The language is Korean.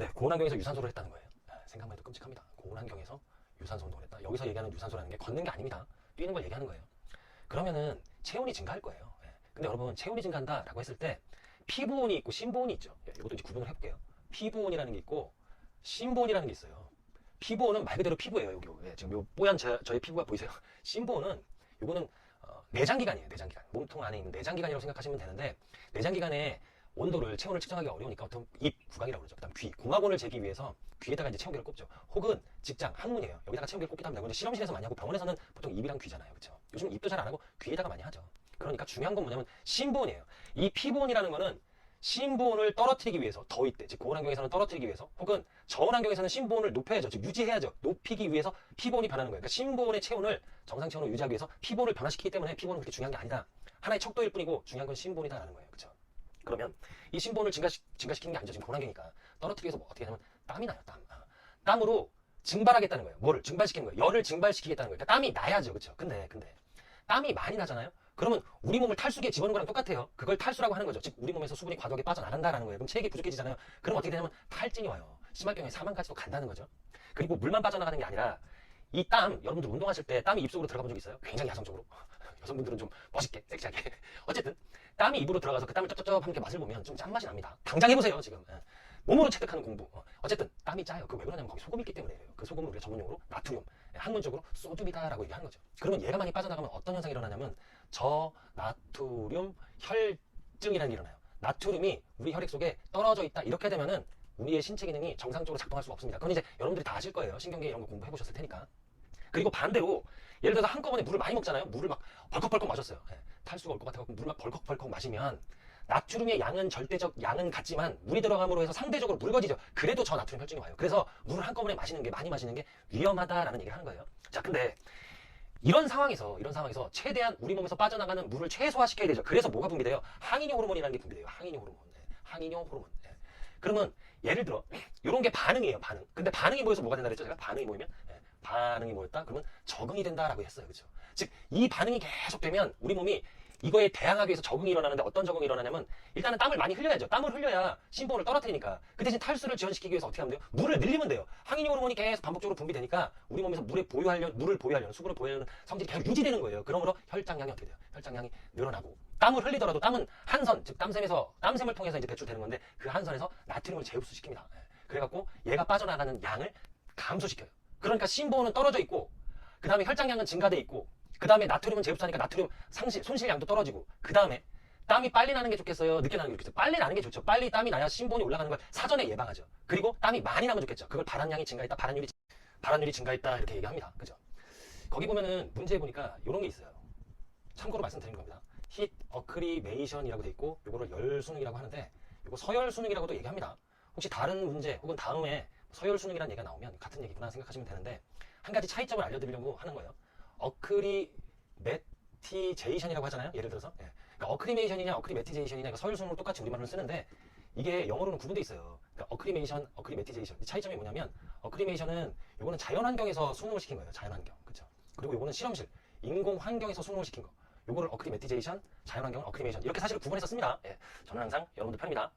네, 고온환경에서 유산소를 했다는 거예요. 네, 생각만 해도 끔찍합니다. 고온환경에서 유산소 운동을 했다. 여기서 얘기하는 유산소라는 게 걷는 게 아닙니다. 뛰는 걸 얘기하는 거예요. 그러면은 체온이 증가할 거예요. 예. 근데 여러분 체온이 증가한다라고 했을 때 피부온이 있고 심부온이 있죠. 예, 이것도 이제 구분을 해볼게요. 피부온이라는 게 있고 심부온이라는 게 있어요. 피부온은 말 그대로 피부예요. 여기 예, 지금 요 뽀얀 저, 저의 피부가 보이세요? 심부온은 요거는 어, 내장기관이에요. 내장기관. 몸통 안에 있는 내장기관이라고 생각하시면 되는데 내장기관의 온도를 체온을 측정하기 어려우니까 어떤 입 구강이라고 그러죠. 그다음 귀 공화곤을 재기 위해서 귀에다가 이제 체온계를 꼽죠. 혹은 직장 학문이에요. 여기다가 체온계를 꼽기도 합니다. 근데 실험실에서 많이 하고 병원에서는 보통 입이랑 귀잖아요. 그렇죠? 요즘 입도 잘 안 하고 귀에다가 많이 하죠. 그러니까 중요한 건 뭐냐면 심부온이에요. 이 피부온이라는 거는 심부온을 떨어뜨리기 위해서 더위 때, 즉 고온 환경에서는 떨어뜨리기 위해서 혹은 저온 환경에서는 심부온을 높여야죠. 즉 유지해야죠. 높이기 위해서 피부온이 변하는 거예요. 그러니까 심부온의 체온을 정상 체온으로 유지하기 위해서 피부온을 변화시키기 때문에 피부온은 그렇게 중요한 게 아니다. 하나의 척도일 뿐이고 중요한 건 심부온이다라는 거예요. 그렇죠? 그러면 이 심부온을 증가시, 증가시키는 게 아니죠. 지금 환경이니까 떨어뜨리기 위해서 뭐 어떻게 하냐면 땀이 나요. 땀. 아, 땀으로 증발하겠다는 거예요. 뭐를 증발시키는 거예요. 열을 증발시키겠다는 거예요. 그러니까 땀이 나야죠. 그렇죠? 근데 근데 땀이 많이 나잖아요. 그러면 우리 몸을 탈수기에 집어넣는 거랑 똑같아요. 그걸 탈수라고 하는 거죠. 즉 우리 몸에서 수분이 과도하게 빠져나간다라는 거예요. 그럼 체액이 부족해지잖아요. 그럼 어떻게 되냐면 탈진이 와요. 심할 경우에 사망까지도 간다는 거죠. 그리고 물만 빠져나가는 게 아니라 이 땀, 여러분들 운동하실 때 땀이 입속으로 들어가 본 적 있어요? 굉장히 야성적으로. 여성분들은 좀 멋있게, 섹시하게. 어쨌든 땀이 입으로 들어가서 그 땀을 쩝쩝쩝 함께 맛을 보면 좀 짠맛이 납니다. 당장 해보세요, 지금. 예. 몸으로 체득하는 공부. 어, 어쨌든 땀이 짜요. 그 왜 그러냐면 거기 소금이 있기 때문에 그래요. 그 소금을 우리가 전문용어로 나트륨, 예, 학문적으로 소듐이다라고 얘기하는 거죠. 그러면 얘가 많이 빠져나가면 어떤 현상이 일어나냐면 저나트륨 혈증이라는 게 일어나요. 나트륨이 우리 혈액 속에 떨어져 있다. 이렇게 되면은 우리의 신체 기능이 정상적으로 작동할 수가 없습니다. 그건 이제 여러분들이 다 아실 거예요. 신경계 이런 거 공부해 보셨을 테니까. 그리고 반대로 예를 들어서 한꺼번에 물을 많이 먹잖아요. 물을 막 벌컥벌컥 마셨어요. 예, 탈수가 올 것 같아서 물을 막 벌컥벌컥 마시면 나트륨의 양은 절대적 양은 같지만 물이 들어감으로 해서 상대적으로 묽어지죠. 그래도 저 나트륨 혈증이 와요. 그래서 물을 한꺼번에 마시는 게 많이 마시는 게 위험하다라는 얘기를 하는 거예요. 자, 근데 이런 상황에서 이런 상황에서 최대한 우리 몸에서 빠져나가는 물을 최소화시켜야 되죠. 그래서 뭐가 분비돼요? 항인효 호르몬이라는 게 분비돼요. 항인효 호르몬. 네, 항인효 호르몬. 네. 그러면 예를 들어 이런 게 반응이에요. 반응. 근데 반응이 모여서 뭐가 된다 그랬죠? 제가 반응이 모이면 네, 반응이 모였다. 그러면 적응이 된다라고 했어요. 그렇죠? 즉 이 반응이 계속되면 우리 몸이 이거에 대항하기 위해서 적응이 일어나는데 어떤 적응이 일어나냐면 일단은 땀을 많이 흘려야죠. 땀을 흘려야 심부온을 떨어뜨리니까 그 대신 탈수를 지원시키기 위해서 어떻게 하면 돼요? 물을 늘리면 돼요. 항인효 호르몬이 계속 반복적으로 분비되니까 우리 몸에서 물에 보유하려는 물을 보유하려는 수분을 보유하려는 성질이 계속 유지되는 거예요. 그러므로 혈장량이 어떻게 돼요? 혈장량이 늘어나고 땀을 흘리더라도 땀은 한선 즉 땀샘에서 땀샘을 통해서 이제 배출되는 건데 그 한선에서 나트륨을 재흡수시킵니다. 예. 그래갖고 얘가 빠져나가는 양을 감소시켜요. 그러니까 심부온은 떨어져 있고 그 다음에 혈장량은 증가돼 있고 그 다음에 나트륨은 재흡수하니까 나트륨 상실, 손실량도 떨어지고 그 다음에 땀이 빨리 나는 게 좋겠어요? 늦게 나는 게 좋겠어요? 빨리 나는 게 좋죠. 빨리 땀이 나야 심부온이 올라가는 걸 사전에 예방하죠. 그리고 땀이 많이 나면 좋겠죠. 그걸 발한량이 증가했다, 발한율이, 발한율이 증가했다 이렇게 얘기합니다. 그죠? 거기 보면은 문제 보니까 이런 게 있어요. 참고로 말씀드린 겁니다. 히트 어크리메이션이라고 돼 있고 요거를 열 수능이라고 하는데 요거 서열 수능이라고도 얘기합니다. 혹시 다른 문제 혹은 다음에 서열 수능이라는 얘기가 나오면 같은 얘기구나 생각하시면 되는데 한 가지 차이점을 알려드리려고 하는 거예요. 어크리메티제이션이라고 하잖아요. 예를 들어서 예. 그러니까 어크리메이션이냐 어크리메티제이션이냐 서열 수능으로 똑같이 우리말로 쓰는데 이게 영어로는 구분돼 있어요. 그러니까 어크리메이션, 어크리메티제이션. 이 차이점이 뭐냐면 어크리메이션은 요거는 자연 환경에서 수능을 시킨 거예요. 자연 환경. 그렇죠? 그리고 요거는 실험실, 인공 환경에서 수능을 시킨 거. 요거를 어크리메티제이션, 자연 환경, 어크리메이션 이렇게 사실 구분해서 씁니다. 예. 저는 항상 여러분들 편입니다.